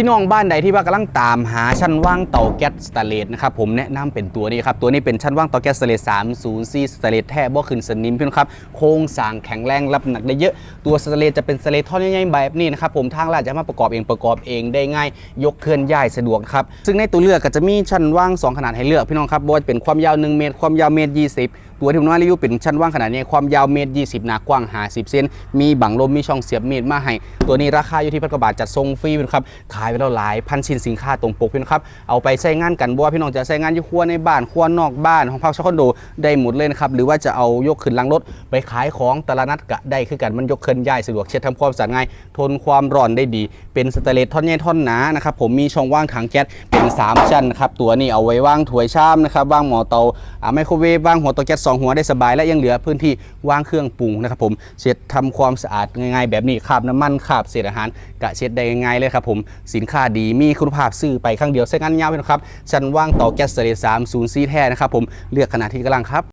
พี่น้องบ้านใดที่ว่ากำลังตามหาชั้นว่างเตาแก๊สสแตเลสนะครับผมแนะนำเป็นตัวนี้ครับ ตัวนี้เป็นชั้นว่างเตาแก๊สสแตเลส304สแตนเลสแท้บ่ขึ้นสนิมพี่น้องครับ โครงสร้างแข็งแรงรับน้ำหนักได้เยอะ ตัวสแตเลสจะเป็นสแตเลสท่อนใหญ่ๆแบบนี้นะครับผมทางร้านจะมาประกอบเองประกอบเองได้ง่าย ยกเคลื่อนย้ายสะดวกครับ ซึ่งในตัวเลือกก็จะมีชั้นว่าง 2 ขนาดให้เลือกพี่น้องครับบ่ว่าจะเป็นความยาว 1 เมตร ความยาวเมตร 20ตัวที่ผมว่ารีวิวเป็นชั้นว่างขนาดนี้ความยาวเมตร 20 หนากว้าง 50 เซน มีบังลม มีช่องเสียบเมตรมาให้ ตัวนี้ราคาอยู่ที่พันกว่าบาทจัดส่งฟรีครับ ขายไปแล้วหลายพันชิ้นสินค้าตรงปกพี่น้องครับเอาไปใช้งานกันบ่ว่าพี่น้องจะใช้งานอยู่ครัวในบ้านครัวนอกบ้านห้องพักเช่าคอนโดได้หมดเลยนะครับหรือว่าจะเอายกขึ้นลังรถไปขายของตลาดนัดก็ได้คือกันมันยกเคลื่อนย้ายสะดวกเช็ดทำความสะอาดง่ายทนความร้อนได้ดี เป็นสแตเลสท่อนใหญ่ท่อนหนานะครับผมมีช่องว่างถังแก๊สเป็นสามชั้นนะครับตัวนี้เอาไว้ว่างถ้วยชามนะครับว่างหม้อเตาไมโครเวฟว่างหัวเตาแก๊สสองหัวได้สบายและยังเหลือพื้นที่ว่างเครื่องปรุงนะครับผมเช็ดทำความสะอาดง่ายๆ แบบนี้คราบน้ำมันคราบเศษอาหารกะเช็ดได้ง่ายๆเลยครับผมสินค้าดีมีคุณภาพซื้อไปครั้งเดียวใช้งานยาวเลยนะครับชั้นว่างต่อแก๊สสเตนเลสสามศูนย์ซีแท้นะครับผมเลือกขนาดที่กำลังครับ